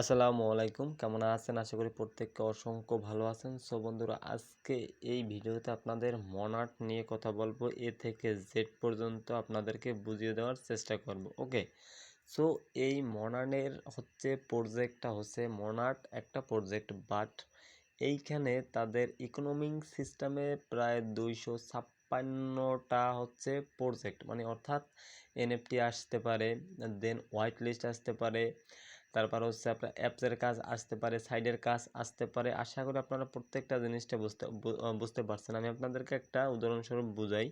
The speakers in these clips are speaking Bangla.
আসসালামু আলাইকুম। কেমন আছেন? আশা করি প্রত্যেককে অসংখ্য ভালো আছেন। সো বন্ধুরা, আজকে এই ভিডিওতে আপনাদের মনাট নিয়ে কথা বলব। এ থেকে জেড পর্যন্ত আপনাদেরকে বুঝিয়ে দেওয়ার চেষ্টা করব, ওকে? সো এই মনানের হচ্ছে প্রজেক্টটা হচ্ছে মনাট একটা প্রজেক্ট, বাট এইখানে তাদের ইকোনমিক সিস্টেমে প্রায় দুইশো ছাপ্পান্নটা হচ্ছে প্রজেক্ট মানে অর্থাৎ এনএফটি আসতে পারে, দেন হোয়াইট লিস্ট আসতে পারে তারপর হচ্ছে আপনার অ্যাপসের কাজ আসতে পারে সাইডের কাজ আসতে পারে। আশা করি আপনারা প্রত্যেকটা জিনিসটা বুঝতে বুঝতে পারছেন। আমি আপনাদেরকে একটা উদাহরণস্বরূপ বুঝাই।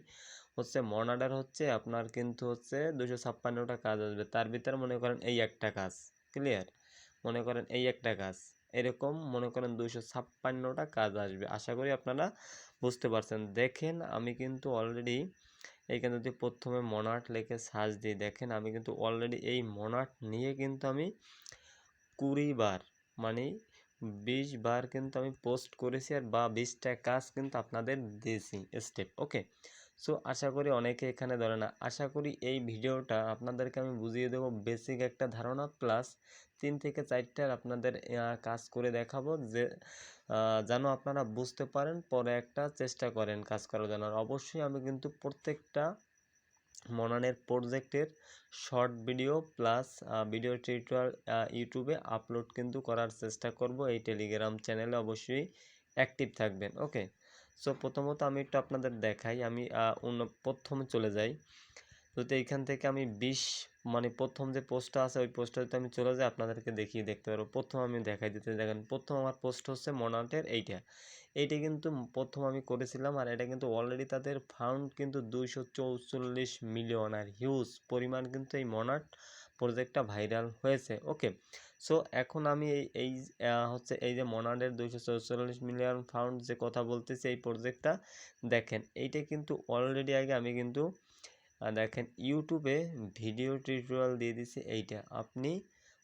হচ্ছে মনাডার হচ্ছে আপনার কিন্তু হচ্ছে দুশো ছাপ্পান্নটা কাজ আসবে। তার ভিতরে মনে করেন এই একটা কাজ ক্লিয়ার মনে করেন এই একটা কাজ, এরকম মনে করেন দুশো ছাপ্পান্নটা কাজ আসবে। আশা করি আপনারা বুঝতে পারছেন। দেখেন আমি কিন্তু অলরেডি এইখানে যদি প্রথমে মনাট লেখে সার্চ দিই, দেখেন আমি কিন্তু অলরেডি এই মনাট নিয়ে কিন্তু আমি কুড়ি বার। মানে বিশ বার কিন্তু আমি পোস্ট করেছি আর বা বিশটা কাজ কিন্তু আপনাদের দিয়েছি স্টেপ ওকে সো আশা করি অনেকে এখানে ধরে না, আশা করি এই ভিডিওটা আপনাদেরকে আমি বুঝিয়ে দেবো বেসিক একটা ধারণা প্লাস তিন থেকে চারটার আপনাদের কাজ করে দেখাবো যে যেন আপনারা বুঝতে পারেন, পরে একটা চেষ্টা করেন কাজ করার জন্য। অবশ্যই আমি কিন্তু প্রত্যেকটা মনানের প্রজেক্টের short video plus video tutorial ইউটিউবে আপলোড কিন্তু করার চেষ্টা করব। এই টেলিগ্রাম চ্যানেলে অবশ্যই অ্যাক্টিভ থাকবেন, ওকে? সো, প্রথমত আমি একটু আপনাদের দেখাই। আমি অন্য, প্রথমে চলে যাই। যদি এইখান থেকে আমি বিশ মানে প্রথম যে পোস্টটা আছে, ওই পোস্টটাতে আমি চলে যাই, আপনাদেরকে দেখিয়ে দেখতে পারব। প্রথম আমি দেখাই দিতে দেখেন, প্রথম আমার পোস্ট হচ্ছে মনাটের এইটা। এইটা কিন্তু প্রথম আমি করেছিলাম, আর এটা কিন্তু অলরেডি তাদের ফাউন্ড কিন্তু দুইশো চৌচল্লিশ মিলিয়ন আর হিউজ পরিমাণ কিন্তু এই মনাট প্রজেক্টটা ভাইরাল হয়েছে ওকে সো এখন আমি এই এই হচ্ছে এই যে মনাডের দুইশো চৌচল্লিশ মিলিয়ন ফাউন্ড যে কথা বলতেছি, এই প্রজেক্টটা দেখেন, এইটা কিন্তু অলরেডি আগে আমি কিন্তু দেখেন ইউটিউবে ভিডিও টিউটোরিয়াল দিয়ে দিছি এইটা। আপনি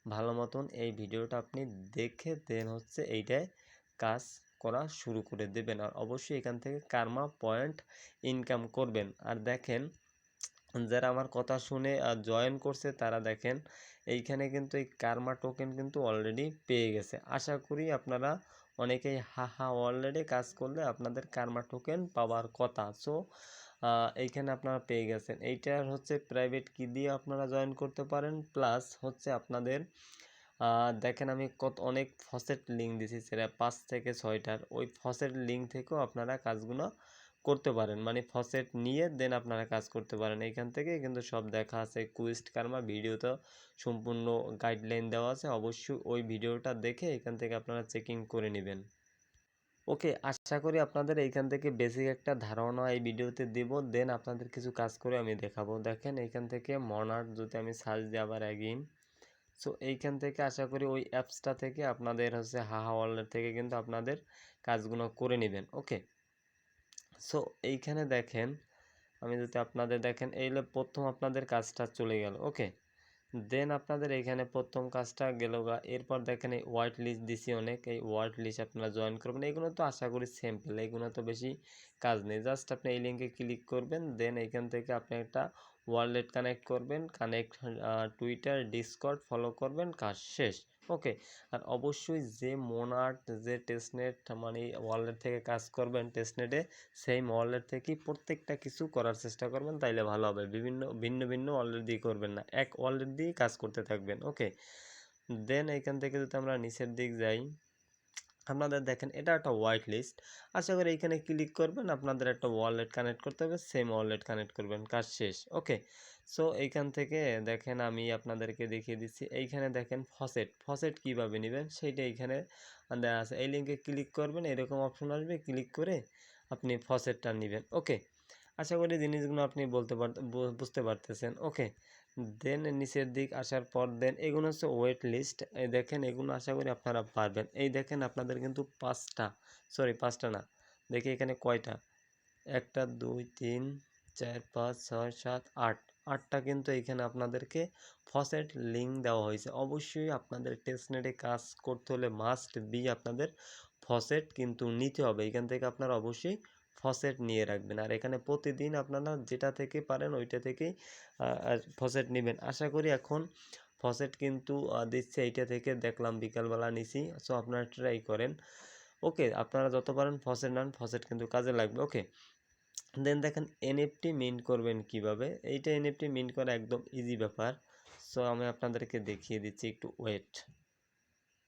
ভালো মতন এই ভিডিওটা আপনি দেখে দেন হচ্ছে এইটায় কাজ করা শুরু করে দেবেন। আর অবশ্যই এখান থেকে কার্মা পয়েন্ট ইনকাম করবেন। আর দেখেন যারা আমার কথা শুনে জয়েন করছে তারা দেখেন এইখানে কিন্তু এই কার্মা টোকেন কিন্তু অলরেডি পেয়ে গেছে। আশা করি আপনারা অনেকেই হা হা অলরেডি কাজ করলে আপনাদের কার্মা টোকেন পাওয়ার কথা। সো এইখানে আপনারা পেয়ে গেছেন। এইটার হচ্ছে প্রাইভেট কি দিয়ে আপনারা জয়েন করতে পারেন। প্লাস হচ্ছে আপনাদের দেখেন আমি কত, অনেক ফসেট লিঙ্ক দিছি সেটা পাঁচ থেকে ছয়টার। ওই ফসেট লিঙ্ক থেকেও আপনারা কাজগুলো করতে পারেন। মানে ফসেট নিয়ে দেন আপনারা কাজ করতে পারেন। এইখান থেকে কিন্তু সব দেখা আছে। কুইস্ট কার্মা ভিডিওতে সম্পূর্ণ গাইডলাইন দেওয়া আছে। অবশ্যই ওই ভিডিওটা দেখে এখান থেকে আপনারা চেকিং করে নেবেন। ওকে, আশা করি আপনাদের এইখান থেকে বেসিক একটা ধারণা এই ভিডিওতে দেব। দেন আপনাদের কিছু কাজ করে আমি দেখাবো। দেখেন এইখান থেকে মনার যদি আমি সার্চ দিই আবার অ্যাগিন সো, এইখান থেকে আশা করি ওই অ্যাপসটা থেকে আপনাদের হচ্ছে হাহা ওয়ালেট থেকে কিন্তু আপনাদের কাজগুলো করে নেবেন। ওকে। সো এইখানে দেখেন, আমি যদি আপনাদের দেখেন, এই প্রথম আপনাদের কাজটা চলে গেল ওকে দেন আপনাদের এখানে প্রথম কাজটা গেল গা, এরপর দেখেন এই ওয়ার্ড লিস্ট দিছি অনেক, এই ওয়ার্ড লিস্ট আপনারা জয়েন করবেন, এগুলো তো আশা করি সিম্পল এগুলো তো বেশি কাজ নেই জাস্ট আপনি এই লিঙ্কে ক্লিক করবেন দেন এখান থেকে আপনি একটা ওয়ালেট কানেক্ট করবেন কানেক্ট টুইটার ডিসকর্ড ফলো করবেন, কাজ শেষ। ওকে আর অবশ্যই যে মোনার্ট যে টেস্টনেট মানে ওয়ালেট থেকে কাজ করবেন টেস্টনেটে সেই ওয়ালেট থেকেই প্রত্যেকটা কিছু করার চেষ্টা করবেন, তাইলে ভালো হবে। বিভিন্ন, ভিন্ন ভিন্ন ওয়ালেট দিয়ে করবেন না। এক ওয়ালেট দিয়ে কাজ করতে থাকবেন। ওকে দেন এখান থেকে যদি আমরা নিচের দিক যাই আপনাদের দেখেন এটা একটা হোয়াইট লিস্ট আশা করি এইখানে ক্লিক করবেন, আপনাদের একটা ওয়ালেট কানেক্ট করতে হবে সেম ওয়ালেট কানেক্ট করবেন, কাজ শেষ ওকে সো এইখান থেকে দেখেন আমি আপনাদেরকে দেখিয়ে দিচ্ছি, এইখানে দেখেন ফসেট ফসেট কীভাবে নেবেন সেইটা এইখানে দেওয়া আছে, এই লিঙ্কে ক্লিক করবেন, এরকম অপশন আসবে ক্লিক করে আপনি ফসেটটা নেবেন ওকে আশা করি জিনিসগুলো আপনি বলতে পার বুঝতে পারতেছেন ওকে দেন নিচের দিক আসার পর দেন এগুলো হচ্ছে ওয়েট লিস্ট এই দেখেন এগুলো আশা করি আপনারা পারবেন। এই দেখেন আপনাদের কিন্তু পাঁচটা সরি পাঁচটা না, দেখি এখানে কয়টা? একটা, দুই, তিন, চার, পাঁচ, ছয়, সাত, আট। আটটা কিন্তু এখানে আপনাদেরকে ফসেট লিঙ্ক দেওয়া হয়েছে। অবশ্যই আপনাদের টেস্টনেটে কাজ করতে হলে মাস্ট বি আপনাদের ফসেট কিন্তু নিতে হবে। এখান থেকে আপনারা অবশ্যই ফসেট নিয়ে রাখবেন। আর এখানে প্রতিদিন আপনারা যেটা থেকে পারেন ওইটা থেকেই ফসেট নেবেন। আশা করি এখন ফসেট কিন্তু দিচ্ছে। এইটা থেকে দেখলাম বিকালবেলা নিছি। সো আপনারা ট্রাই করেন। ওকে, আপনারা যত পারেন ফসেট নেন। ফসেট কিন্তু কাজে লাগবে। ওকে, দেন দেখেন এনএফটি মিন্ট করবেন কীভাবে? এইটা এনএফটি মিন্ট করা একদম ইজি ব্যাপার। সো আমি আপনাদেরকে দেখিয়ে দিচ্ছি একটু ওয়েট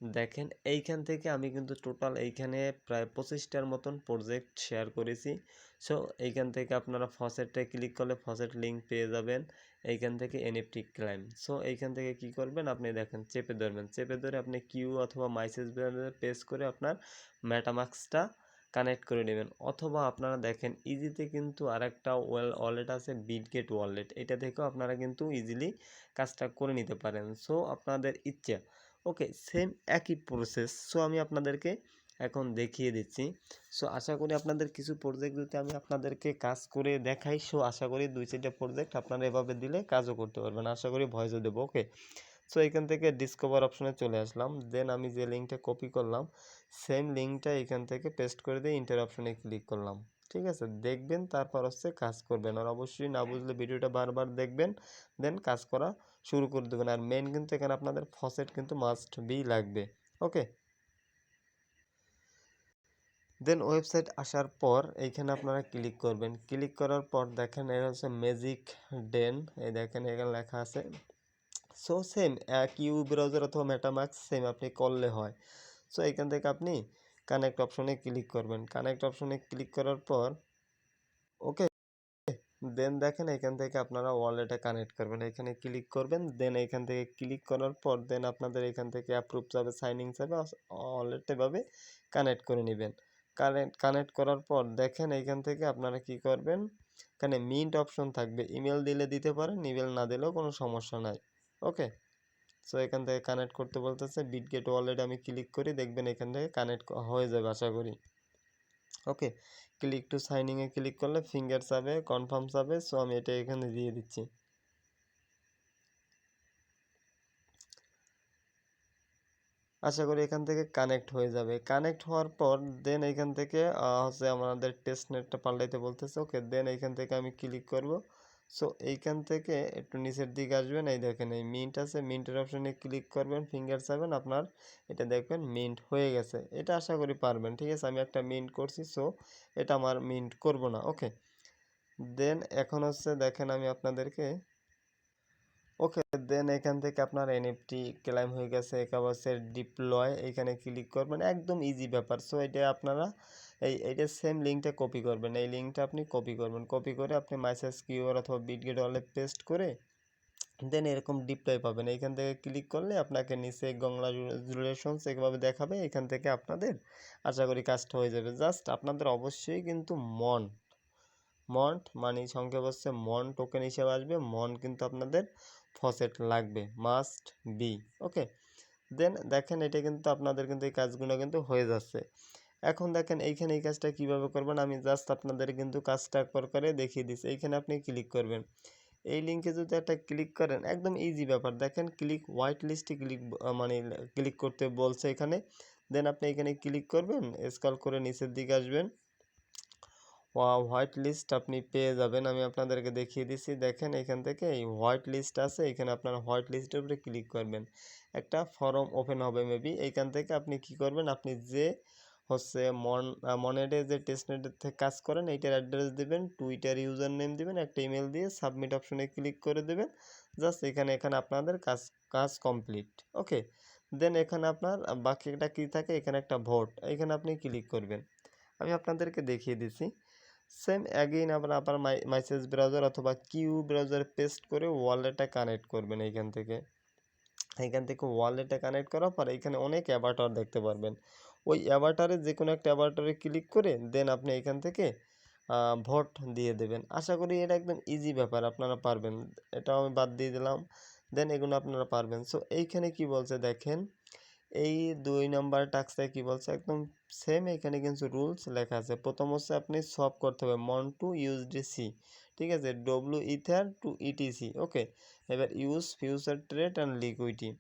দেখেন, এইখান থেকে আমি কিন্তু টোটাল এইখানে প্রায় পঁচিশটার মতন প্রজেক্ট শেয়ার করেছি। সো এইখান থেকে আপনারা ফসেটে ক্লিক করলে ফসেট লিঙ্ক পেয়ে যাবেন। এইখান থেকে এনএফটি ক্লাইম সো এইখান থেকে কি করবেন আপনি দেখেন, চেপে ধরবেন। চেপে ধরে আপনি কিউ অথবা মাইসেজ পেস করে আপনার ম্যাটামাক্সটা কানেক্ট করে নেবেন। অথবা আপনারা দেখেন ইজিতে কিন্তু আরেকটা ওয়েল ওয়ালেট আছে বিটগেট ওয়ালেট এটা থেকেও আপনারা কিন্তু ইজিলি কাজটা করে নিতে পারেন। সো আপনাদের ইচ্ছা ওকে সেম একই প্রসেস সো আমি আপনাদেরকে এখন দেখিয়ে দিচ্ছি। সো আশা করি আপনাদের কিছু প্রজেক্ট যদি আমি আপনাদেরকে কাজ করে দেখাই সো আশা করি দুই চারটা প্রজেক্ট আপনারা এভাবে দিলে কাজও করতে পারবেন। আশা করি ভয়েসও দেবো ওকে সো এখান থেকে ডিসকভার অপশনে চলে আসলাম। দেন আমি যে লিঙ্কটা কপি করলাম সেম লিঙ্কটা এখান থেকে পেস্ট করে দিয়ে ইন্টার অপশনে ক্লিক করলাম। ঠিক আছে? দেখবেন, তারপর হচ্ছে কাজ করবেন। আর অবশ্যই না বুঝলে ভিডিওটা বারবার দেখবেন, দেন কাজ করা শুরু করে দেবেন। আর মেন কিন্তু এখানে আপনাদের ফসেট কিন্তু মাস্ট বি লাগবে। ওকে দেন ওয়েবসাইট আসার পর এইখানে আপনারা ক্লিক করবেন। ক্লিক করার পর দেখেন এটা হচ্ছে ম্যাজিক ডেন এই দেখেন, এখানে লেখা আছে সো সেম এক ইউ ব্রাউজার অথবা মেটামাক্স সেম আপনি করলে হয়। সো এখান থেকে আপনি কানেক্ট অপশনে ক্লিক করবেন। কানেক্ট অপশনে ক্লিক করার পর ওকে দেন দেখেন এখান থেকে আপনারা ওয়ালেটে কানেক্ট করবেন। এখানে ক্লিক করবেন দেন এখান থেকে ক্লিক করার পর দেন আপনাদের এখান থেকে অ্যাপ্রুভ যাবে সাইনিং যাবে ওয়ালেট এভাবে কানেক্ট করে নেবেন। কানেক্ট কানেক্ট করার পর দেখেন এইখান থেকে আপনারা কি করবেন? এখানে মিন্ট অপশন থাকবে। ইমেল দিলে দিতে পারেন ইমেল না দিলেও কোনো সমস্যা নাই। ওকে সো এখান থেকে কানেক্ট করতে বলতেছে বিটগেট ওয়ালেট আমি ক্লিক করি, দেখবেন এখান থেকে কানেক্ট হয়ে যাবে আশা করি। ওকে ক্লিক টু সাইনিংয়ে ক্লিক করলে ফিঙ্গার যাবে কনফার্ম যাবে সো আমি এটা এখানে দিয়ে দিচ্ছি। আশা করি এখান থেকে কানেক্ট হয়ে যাবে। কানেক্ট হওয়ার পর দেন এখান থেকে হচ্ছে আমাদের টেস্ট নেটটা পাল্টাইতে বলতেছে। ওকে দেন এখান থেকে আমি ক্লিক করব। সো এইখান থেকে একটু নিচের দিকে আসবেন। এই দেখেন, এই মিন্ট আছে। মিন্টের অপশানে ক্লিক করবেন ফিঙ্গার চাবেন আপনার এটা দেখবেন মিন্ট হয়ে গেছে। এটা আশা করি পারবেন, ঠিক আছে? আমি একটা মিন্ট করছি সো এটা আমার মিন্ট করব না ওকে দেন এখন হচ্ছে দেখেন আমি আপনাদেরকে ওকে, দেন এখান থেকে আপনার এনএফটি ক্লাইম হয়ে গেছে একাবাসের ডিপ্লয় এখানে ক্লিক করবেন, একদম ইজি ব্যাপার। সো এটা আপনারা এই এইটা সেম লিঙ্কটা কপি করবেন। এই লিঙ্কটা আপনি কপি করবেন। কপি করে আপনি মাইসেস কিউআর অথবা বিটগেট অলে পেস্ট করে দেন এরকম ডিপ্লয় পাবেন। এইখান থেকে ক্লিক করলে আপনাকে নিচে কংগ্রাচুলেশনস এভাবে দেখাবে। এখান থেকে আপনাদের আশা করি কাজটা হয়ে যাবে। জাস্ট আপনাদের অবশ্যই কিন্তু মন, মন্ট মানে সংক্ষেপ হচ্ছে মন টোকেন হিসেবে আসবে। মন কিন্তু আপনাদের ফসেট লাগবে মাস্ট বি ওকে দেন দেখেন এটা কিন্তু আপনাদের কিন্তু এই কাজগুলো কিন্তু হয়ে যাচ্ছে। এখন দেখেন এইখানে এই কাজটা কীভাবে করবেন? আমি জাস্ট আপনাদের কিন্তু কাজটা করে দেখিয়ে দিচ্ছি। এইখানে আপনি ক্লিক করবেন। এই লিঙ্কে যদি একটা ক্লিক করেন, একদম ইজি ব্যাপার। দেখেন ক্লিক হোয়াইট লিস্টে ক্লিক মানে ক্লিক করতে বলছে এখানে। দেন আপনি এখানে ক্লিক করবেন স্কল করে নিচের দিকে আসবেন। হোয়াইট লিস্ট আপনি পেয়ে যাবেন। আমি আপনাদেরকে দেখিয়ে দিচ্ছি দেখেন এখান থেকে এই হোয়াইট লিস্ট আছে, এখানে আপনার হোয়াইট লিস্টের উপরে ক্লিক করবেন। একটা ফর্ম ওপেন হবে মেবি। এইখান থেকে আপনি কি করবেন? আপনি যে হচ্ছে মন মনেটে যে টেস্টনেটের থেকে কাজ করেন, এইটার অ্যাড্রেস দেবেন, টুইটার ইউজার নেম দেবেন, একটা ইমেল দিয়ে সাবমিট অপশনে ক্লিক করে দেবেন। জাস্ট এখানে এখানে আপনাদের কাজ কাজ কমপ্লিট। ওকে? দেন এখানে আপনার বাকিটা কী থাকে? এখানে একটা ভোট। এখানে আপনি ক্লিক করবেন। আমি আপনাদেরকে দেখিয়ে দিচ্ছি সেম অ্যাগেইন আবার আপনার মাই মাইসেজ ব্রাউজার অথবা কিউ ব্রাউজার পেস্ট করে ওয়ালেটে কানেক্ট করবেন এইখান থেকে। এইখান থেকে ওয়ালেটে কানেক্ট করার পর এখানে অনেক অ্যাভাটার দেখতে পারবেন। ওই অ্যাভাটারে যে কোনো একটা অ্যাভাটারে ক্লিক করে দেন আপনি এখান থেকে ভোট দিয়ে দেবেন। আশা করি এটা একদম ইজি ব্যাপার, আপনারা পারবেন। এটাও আমি বাদ দিয়ে দিলাম। দেন এগুলো আপনারা পারবেন। সো এইখানে কি বলছে দেখেন এই দুই নম্বর টাক্সে কি বলছে? একদম সেম এখানে কিন্তু রুলস লেখা আছে। প্রথম হচ্ছে আপনি সব করতে হবে মন টু ইউজ ডি সি ঠিক আছে? W ether to ETC okay এবার use future trade and liquidity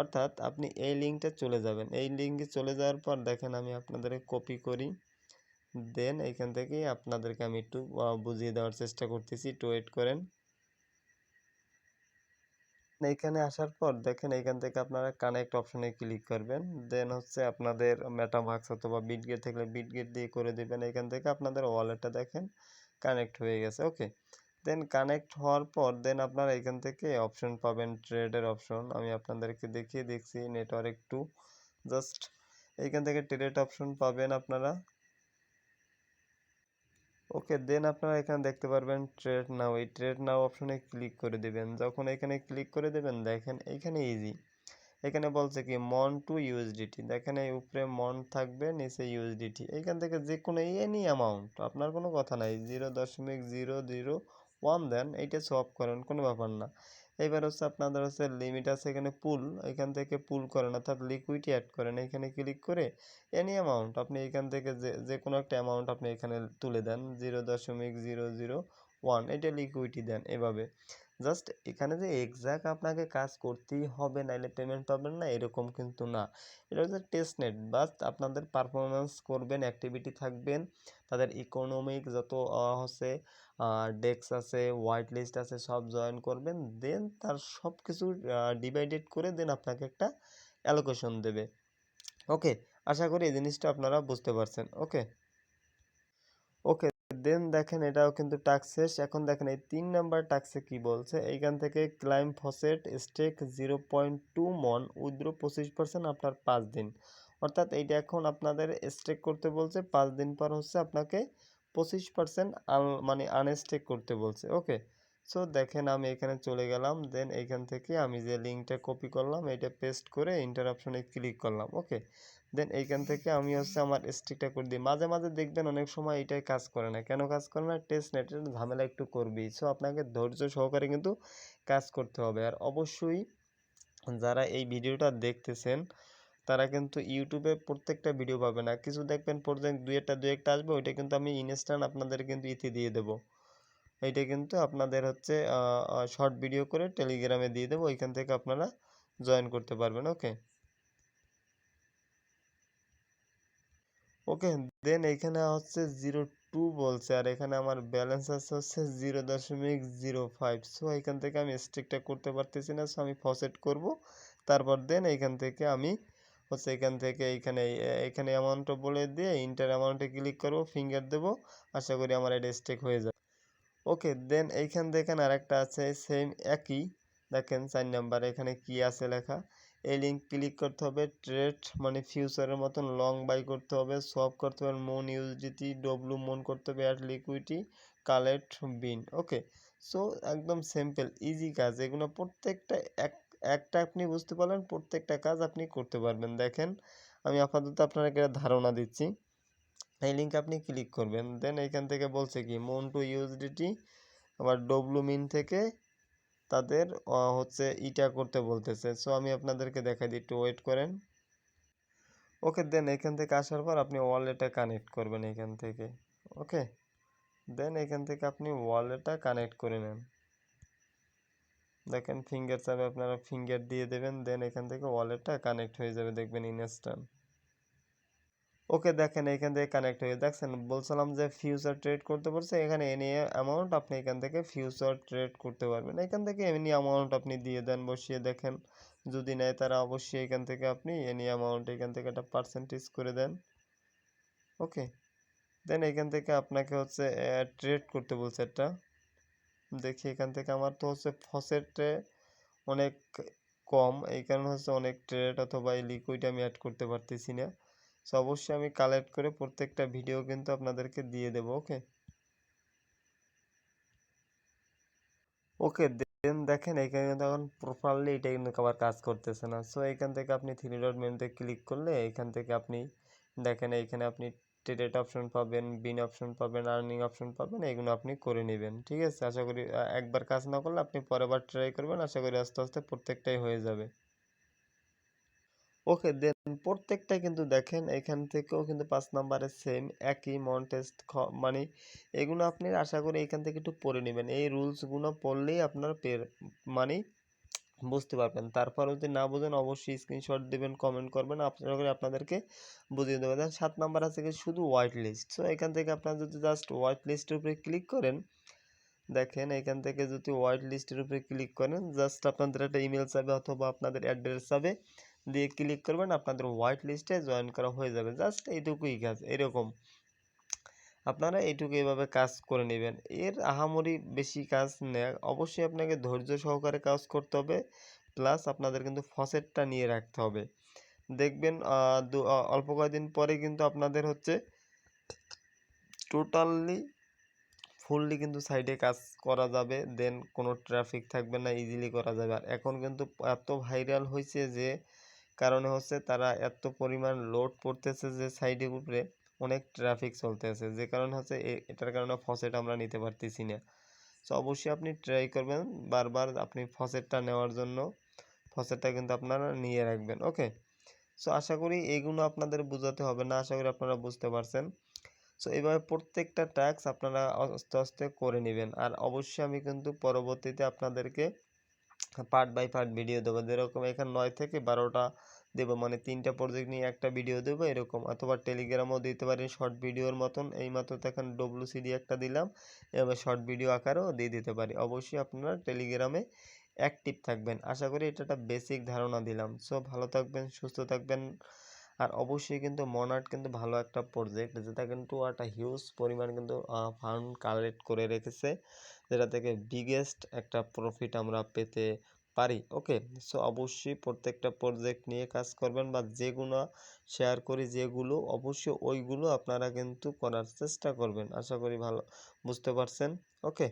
অর্থাৎ আপনি এই লিঙ্কটা চলে যাবেন। এই লিঙ্কে চলে যাওয়ার পর দেখেন আমি আপনাদেরকে কপি করি। দেন এইখান থেকেই আপনাদেরকে আমি একটু বুঝিয়ে দেওয়ার চেষ্টা করতেছি। একটু ওয়েট করেন। এইখানে আসার পর দেখেন এইখান থেকে আপনারা কানেক্ট অপশনে ক্লিক করবেন। দেন হচ্ছে আপনাদের মেটামাক্স অথবা বিটগেট থাকলে বিটগেট দিয়ে করে দেবেন। এখান থেকে আপনাদের ওয়ালেটটা দেখেন কানেক্ট হয়ে গেছে ওকে দেন কানেক্ট হওয়ার পর দেন আপনারা এখান থেকে অপশন পাবেন ট্রেডের অপশন আমি আপনাদেরকে দেখিয়ে দেখছি নেটওয়ার্ক টু জাস্ট এইখান থেকে ট্রেড অপশন পাবেন আপনারা। ওকে দেন আপনারা এখানে দেখতে পারবেন ট্রেড নাও এই ট্রেড নাও অপশনে ক্লিক করে দেবেন। যখন এখানে ক্লিক করে দেবেন, দেখেন এখানে ইজি এখানে বলছে কি মন টু ইউএসডিটি দেখেন এই উপরে মন থাকবে, নিচে ইউএসডিটি এখান থেকে যে কোনো এনি অ্যামাউন্ট আপনার কোনো কথা নাই। জিরো দশমিক জিরো জিরো ওয়ান দেন এইটা সোয়াপ করেন, কোনো ব্যাপার না। এবার হচ্ছে আপনাদের হচ্ছে লিমিট আছে এখানে পুল এখান থেকে পুল করেন অর্থাৎ লিকুইডি অ্যাড করেন। এখানে ক্লিক করে এনি অ্যামাউন্ট আপনি এখান থেকে যে যে কোনো একটা অ্যামাউন্ট আপনি এখানে তুলে দেন জিরো দশমিক জিরো জিরো ওয়ান এটা লিকুইডি দেন এভাবে। জাস্ট এখানে যে এক্সাক্ট আপনাকে কাজ করতেই হবে, নাইলে পেমেন্ট পাবেন না, এরকম কিন্তু না। এটা হচ্ছে টেস্ট নেট বাস আপনাদের পারফরমেন্স করবেন অ্যাক্টিভিটি থাকবেন। তাদের ইকোনমিক যত হচ্ছে ডেস্ক আছে হোয়াইট লিস্ট আছে, সব জয়েন করবেন। দেন তার সব কিছু ডিভাইডেড করে দেন আপনাকে একটা অ্যালোকেশন দেবে। ওকে আশা করি এই জিনিসটা আপনারা বুঝতে পারছেন। ওকে ওকে দেন দেখেন এটাও কিন্তু টাক্স শেষ। এখন দেখেন এই তিন নাম্বার টাক্সে কি বলছে? এইখান থেকে claim faucet stake zero point two মন উইথড্র পঁচিশ পার্সেন্ট আপনার পাঁচ দিন। অর্থাৎ এইটা এখন আপনাদের স্টেক করতে বলছে, পাঁচ দিন পর হচ্ছে আপনাকে পঁচিশ পার্সেন্ট আন মানে আনস্টেক করতে বলছে। ওকে সো দেখেন আমি এখানে চলে গেলাম। দেন এইখান থেকে আমি যে লিঙ্কটা কপি করলাম এটা পেস্ট করে ইন্টার অপশনে ক্লিক করলাম। ওকে দেন এইখান থেকে আমি হচ্ছে আমার স্টিকটা করে দিই। মাঝে মাঝে দেখবেন অনেক সময় এটাই কাজ করে না। কেন কাজ করে না? টেস্ট নেটের ঝামেলা একটু করবেই। সো আপনাকে ধৈর্য সহকারে কিন্তু কাজ করতে হবে। আর অবশ্যই যারা এই ভিডিওটা দেখতেছেন, তারা কিন্তু ইউটিউবে প্রত্যেকটা ভিডিও পাবে না কিছু দেখবেন প্রত্যেক দুই একটা দুই একটা আসবে, ওইটা কিন্তু আমি ইনস্ট্যান্ট আপনাদের কিন্তু ইতি দিয়ে দেবো। এইটা কিন্তু আপনাদের হচ্ছে শর্ট ভিডিও করে টেলিগ্রামে দিয়ে দেবো। ওইখান থেকে আপনারা জয়েন করতে পারবেন। ওকে ওকে, দেন এইখানে হচ্ছে জিরো টু বলছে, আর এখানে আমার ব্যালেন্স আছে হচ্ছে জিরো দশমিক জিরো ফাইভ। সো এখান থেকে আমি স্ট্রিকটা করতে পারতেছি না সো আমি ফসেট করব। তারপর দেন এইখান থেকে আমি হচ্ছে এখান থেকে এইখানে এখানে অ্যামাউন্টটা বলে দিয়ে ইন্টার অ্যামাউন্টে ক্লিক করব ফিঙ্গার দেবো, আশা করি আমার এটা স্টেক হয়ে যাবে। ওকে, দেন এইখান দেখেন আরেকটা আছে সেম একই। দেখেন, চার নাম্বার এখানে কি আছে লেখা? এই লিঙ্ক ক্লিক করতে হবে ট্রেড মানে ফিউচারের মতন লং বাই করতে হবে সব করতে হবে মন ইউজিটি ডব্লু মন করতে হবে অ্যাট লিকুইডি কালেক্ট বিন ওকে সো একদম সিম্পল ইজি কাজ, এগুলো প্রত্যেকটা এক, একটা আপনি বুঝতে পারলেন, প্রত্যেকটা কাজ আপনি করতে পারবেন। দেখেন, আমি আপাতত আপনাকে ধারণা দিচ্ছি, এই লিঙ্ক আপনি ক্লিক করবেন দেন এখান থেকে বলছে কি মন টু ইউএসডিটি আবার ডব্লু মিন থেকে তাদের হচ্ছে ইটা করতে বলতেছে। সো আমি আপনাদেরকে দেখাই দিই, একটু ওয়েট করেন। ওকে দেন এখান থেকে আসার পর আপনি ওয়ালেটে কানেক্ট করবেন এখান থেকে। ওকে দেন এখান থেকে আপনি ওয়ালেটটা কানেক্ট করে নেন। দেখেন ফিঙ্গার চাপে আপনারা ফিঙ্গার দিয়ে দেবেন দেন এখান থেকে ওয়ালেটটা কানেক্ট হয়ে যাবে, দেখবেন ইনস্ট্যান্ট ওকে দেখেন, এখান থেকে কানেক্ট হয়ে, দেখছেন? বলছিলাম যে ফিউচার ট্রেড করতে পারছে এখানে এনি অ্যামাউন্ট আপনি এখান থেকে ফিউচার ট্রেড করতে পারবেন। এখান থেকে এনি অ্যামাউন্ট আপনি দিয়ে দেন, বসিয়ে দেখেন। যদি নেয় তারা অবশ্যই এখান থেকে আপনি এনি অ্যামাউন্ট এখান থেকে একটা পার্সেন্টেজ করে দেন। ওকে? দেন এখান থেকে আপনাকে হচ্ছে ট্রেড করতে বলছে একটা। দেখি এখান থেকে আমার তো হচ্ছে ফসেটে অনেক কম, এই কারণে হচ্ছে অনেক ট্রেড অথবা এই লিকুইড আমি অ্যাড করতে পারতেছি না। সো অবশ্যই আমি কালেক্ট করে প্রত্যেকটা ভিডিও কিন্তু আপনাদেরকে দিয়ে দেবো ওকে ওকে দেন দেখেন এখানে কিন্তু এখন প্রপারলি এটা কিন্তু আবার কাজ করতেছে না। সো এখান থেকে আপনি থ্রি ডট মেনুতে ক্লিক করলে এখান থেকে আপনি দেখেন এইখানে আপনি ট্রেড অপশন পাবেন বিন অপশন পাবেন আর্নিং অপশন পাবেন, এগুলো আপনি করে নেবেন, ঠিক আছে? আশা করি একবার কাজ না করলে আপনি পরেরবার ট্রাই করবেন, আশা করি আস্তে আস্তে প্রত্যেকটাই হয়ে যাবে। ওকে, দেন প্রত্যেকটা কিন্তু দেখেন এখান থেকেও কিন্তু পাঁচ নাম্বারের সেম একই মনটেস্ট মানে এগুলো আপনি আশা করি এখান থেকে একটু পড়ে নেবেন। এই রুলসগুলো পড়লেই আপনার পের মানে বুঝতে পারবেন। তারপর যদি না বোঝেন অবশ্যই স্ক্রিনশট দেবেন কমেন্ট করবেন। আপনারা করে আপনাদেরকে বুঝিয়ে দেবেন। দেন সাত নাম্বার আছে কি শুধু হোয়াইট লিস্ট সো এখান থেকে আপনারা যদি জাস্ট হোয়াইট লিস্টের উপরে ক্লিক করেন, দেখেন এখান থেকে যদি হোয়াইট লিস্টের উপরে ক্লিক করেন জাস্ট আপনাদের একটা ইমেল চাবে অথবা আপনাদের অ্যাড্রেস চাবে দিয়ে ক্লিক করবেন, আপনাদের হোয়াইট লিস্টে জয়েন করা হয়ে যাবে। জাস্ট এইটুকুই কাজ এরকম। আপনারা এইটুকু এভাবে কাজ করে নেবেন। এর আহামরি বেশি কাজ নেই অবশ্যই আপনাকে ধৈর্য সহকারে কাজ করতে হবে প্লাস আপনাদের কিন্তু ফসেটটা নিয়ে রাখতে হবে। দেখবেন অল্প কয়েকদিন পরে কিন্তু আপনাদের হচ্ছে টোটালি ফুললি কিন্তু সাইডে কাজ করা যাবে। দেন কোনো ট্রাফিক থাকবে না ইজিলি করা যাবে। আর এখন কিন্তু এত ভাইরাল হয়েছে যে কারণে হচ্ছে তারা এত পরিমাণ লোড পড়তেছে যে সাইডের উপরে অনেক ট্রাফিক চলতেছে। যে কারণে হচ্ছে এটার কারণে ফসেট আমরা নিতে পারতেছি না। সো অবশ্যই আপনি ট্রাই করবেন। বারবার আপনি ফসেটটা নেওয়ার জন্য ফসেটটা কিন্তু আপনারা নিয়ে রাখবেন ওকে সো আশা করি এইগুলো আপনাদের বোঝাতে হবে না, আশা করি আপনারা বুঝতে পারছেন। সো এইভাবে প্রত্যেকটা ট্যাক্স আপনারা আস্তে আস্তে করে নেবেন। আর অবশ্যই আমি কিন্তু পরবর্তীতে আপনাদেরকে পার্ট বাই পার্ট ভিডিও দেবো। যেরকম এখানে নয় থেকে বারোটা দেবো। মানে তিনটা প্রজেক্ট নিয়ে একটা ভিডিও দেবো এরকম। অথবা টেলিগ্রামও দিতে পারি শর্ট ভিডিওর মতন। এই মাত্র দেখেন ডব্লিউসিডি একটা দিলাম। এবার শর্ট ভিডিও আকারেও দিয়ে দিতে পারি। অবশ্যই আপনারা টেলিগ্রামে অ্যাক্টিভ থাকবেন। আশা করি এটা একটা বেসিক ধারণা দিলাম। সো ভালো থাকবেন, সুস্থ থাকবেন। আর অবশ্যই কিন্তু মনার্ট কিন্তু ভালো একটা প্রজেক্ট যেটা কিন্তু একটা হিউজ পরিমাণ কিন্তু ফান্ড কালেক্ট করে রেখেছে। যেটা থেকে বিগেস্ট একটা প্রফিট আমরা পেতে পারি। ওকে সো অবশ্যই প্রত্যেকটা প্রজেক্ট নিয়ে কাজ করবেন বা যেগুলো শেয়ার করি যেগুলো, অবশ্যই ওইগুলো আপনারা কিন্তু করার চেষ্টা করবেন। আশা করি ভালো, বুঝতে পারছেন? ওকে